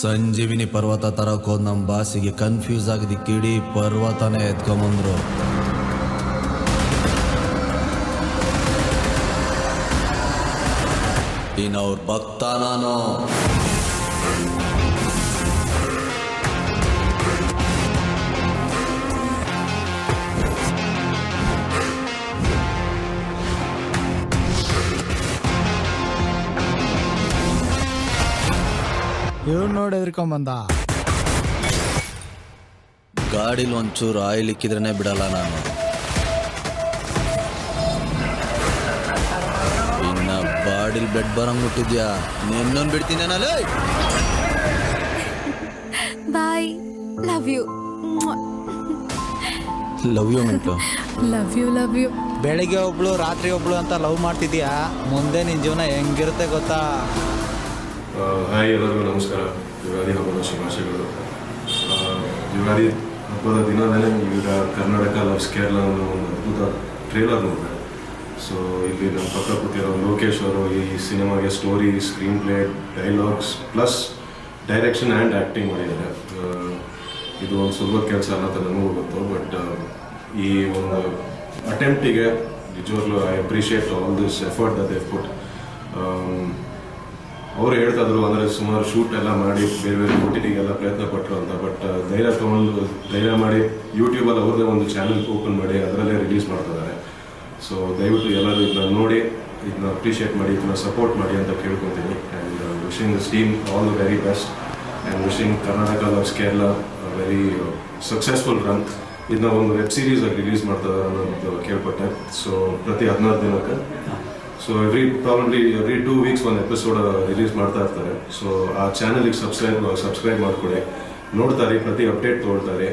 ಸಂಜೀವಿನಿ ಪರ್ವತ ತರಕ್ ಹೋದ್ ನಮ್ ಬಾಸಿಗೆ ಕನ್ಫ್ಯೂಸ್ ಆಗಿದ್ದಕ್ಕೆ ಇಡೀ ಪರ್ವತನೇ ಎತ್ಕೊಂಬಂದ್ರು. ಇನ್ನು ಅವ್ರ ಭಕ್ತ ನಾನು. ಇವ್ನು ನೋಡಿ ಎದ್ರಿಕೊಂಬಂದ. ಗಾಡಿಲಿ ಒಂಚೂರು ಆಯಿಲ್ ಇಕ್ಕಿದ್ರೇನೆ ಬಿಡಲ್ಲ ನಾನು. ಇನ್ನ ಬಾಡಿಲ್ ಬೆಡ್ ಬರಂಗ್ ಮುಟ್ಟಿದ್ಯಾ ನಿನ್ನೊಂದ್ ನಾನು ಬಾಯ್ love you. Love you mint. Love you love you. ಬೆಳಿಗ್ಗೆ ಒಬ್ಳು ರಾತ್ರಿ ಒಬ್ಳು ಅಂತ ಲವ್ ಮಾಡ್ತಿದ್ಯಾ? ಮುಂದೆ ನಿನ್ ಜೀವನ ಹೆಂಗಿರುತ್ತೆ ಗೊತ್ತಾ? ಹಾಯ್ ನಮಸ್ಕಾರ ಯುಗಾದಿ ಹಬ್ಬದ ಶುಭಾಶಯಗಳು. ಯುಗಾದಿ ಹಬ್ಬದ ದಿನದಲ್ಲೇ ಈಗ ಕರ್ನಾಟಕ ಲವ್ಸ್ ಕೇರಳ ಅನ್ನೋ ಒಂದು ಅದ್ಭುತ ಟ್ರೇಲರ್ ನೋಡಿದೆ. ಸೊ ಇಲ್ಲಿ ನಮ್ಮ ಪಕ್ಕ ಕೂತಿರೋ ಲೋಕೇಶ್ ಅವರು ಈ ಸಿನಿಮಾಗೆ story screenplay dialogues plus direction and acting ಮಾಡಿದ್ದಾರೆ ಇದು ಒಂದು ಸುಲಭದ ಕೆಲಸ ಅನ್ನೋದು ನನಗೂ ಗೊತ್ತು ಬಟ್ ಈ ಒಂದು ಅಟೆಂಪ್ಟಿಗೆ ನಿಜವಾಗ್ಲೂ I appreciate all this effort that they put ಅವರು ಹೇಳ್ತಾ ಇದ್ರು ಅಂದರೆ ಸುಮಾರು ಶೂಟ್ ಎಲ್ಲ ಮಾಡಿ, ಬೇರೆ ಬೇರೆ ಓ ಎಲ್ಲ ಟಿಗೆಲ್ಲ ಪ್ರಯತ್ನ ಪಟ್ಟರು ಅಂತ. ಬಟ್ ಧೈರ್ಯ ತಗೊಂಡು, ಧೈರ್ಯ ಮಾಡಿ ಯೂಟ್ಯೂಬಲ್ಲಿ ಅವ್ರದ್ದೇ ಒಂದು ಚಾನಲ್ ಓಪನ್ ಮಾಡಿ, ಅದರಲ್ಲೇ ರಿಲೀಸ್ ಮಾಡ್ತಿದ್ದಾರೆ ಸೊ ದಯವಿಟ್ಟು ಎಲ್ಲರೂ ಇದನ್ನ ನೋಡಿ, ಇದನ್ನ ಅಪ್ರಿಷಿಯೇಟ್ ಮಾಡಿ, ಇದನ್ನ ಸಪೋರ್ಟ್ ಮಾಡಿ ಅಂತ ಕೇಳ್ಕೊತೀನಿ. And wishing this team all the very best and wishing Karnataka loves Kerala very successful run ಇದನ್ನ ಒಂದು ವೆಬ್ ಸೀರೀಸ್ ಆಗಿ ರಿಲೀಸ್ ಮಾಡ್ತಾರೆ ಅನ್ನೋದು ಕೇಳ್ಪಟ್ಟೆ. ಸೊ ಪ್ರತಿ ಹದಿನಾರು ದಿನಕ್ಕೆ so every probably every two weeks ಒಂದು ಎಪಿಸೋಡ್ ರಿಲೀಸ್ ಮಾಡ್ತಾ ಇರ್ತಾರೆ. ಸೊ ಆ ಚಾನಲಿಗೆ ಸಬ್ಸ್ಕ್ರೈಬ್ ಸಬ್ಸ್ಕ್ರೈಬ್ ಮಾಡಿಕೊಡಿ ನೋಡ್ತಾರೆ, ಪ್ರತಿ ಅಪ್ಡೇಟ್ ತೊಗೊಳ್ತಾರೆ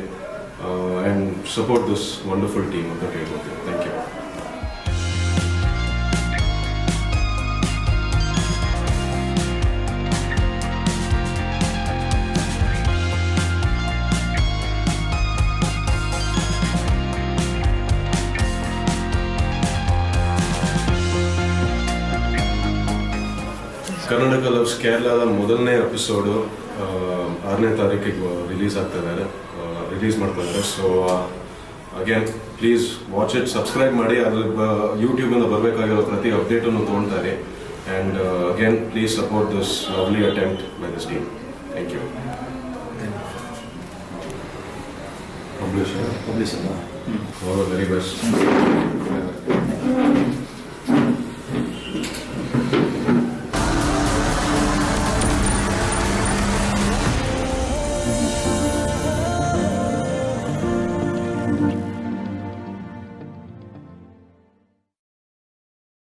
and support this wonderful team ಅಂತ ಕೇಳ್ಕೊತೀನಿ ಥ್ಯಾಂಕ್ ಯು ಕರ್ನಾಟಕ ಲವ್ಸ್ ಕೇರಳದ ಮೊದಲನೇ ಎಪಿಸೋಡು ಆರನೇ ತಾರೀಕಿಗೆ ರಿಲೀಸ್ ಆಗ್ತಾ ಇದ್ದಾರೆ. ರಿಲೀಸ್ ಮಾಡ್ತಾ ಇದ್ದಾರೆ. So again please watch it subscribe ಮಾಡಿ. ಅದ್ರ ಯೂಟ್ಯೂಬಿಂದ ಬರಬೇಕಾಗಿರೋ ಪ್ರತಿ ಅಪ್ಡೇಟನ್ನು ತೊಗೊಳ್ತಾರೆ and again please support this lovely attempt by this team thank you publish publish very best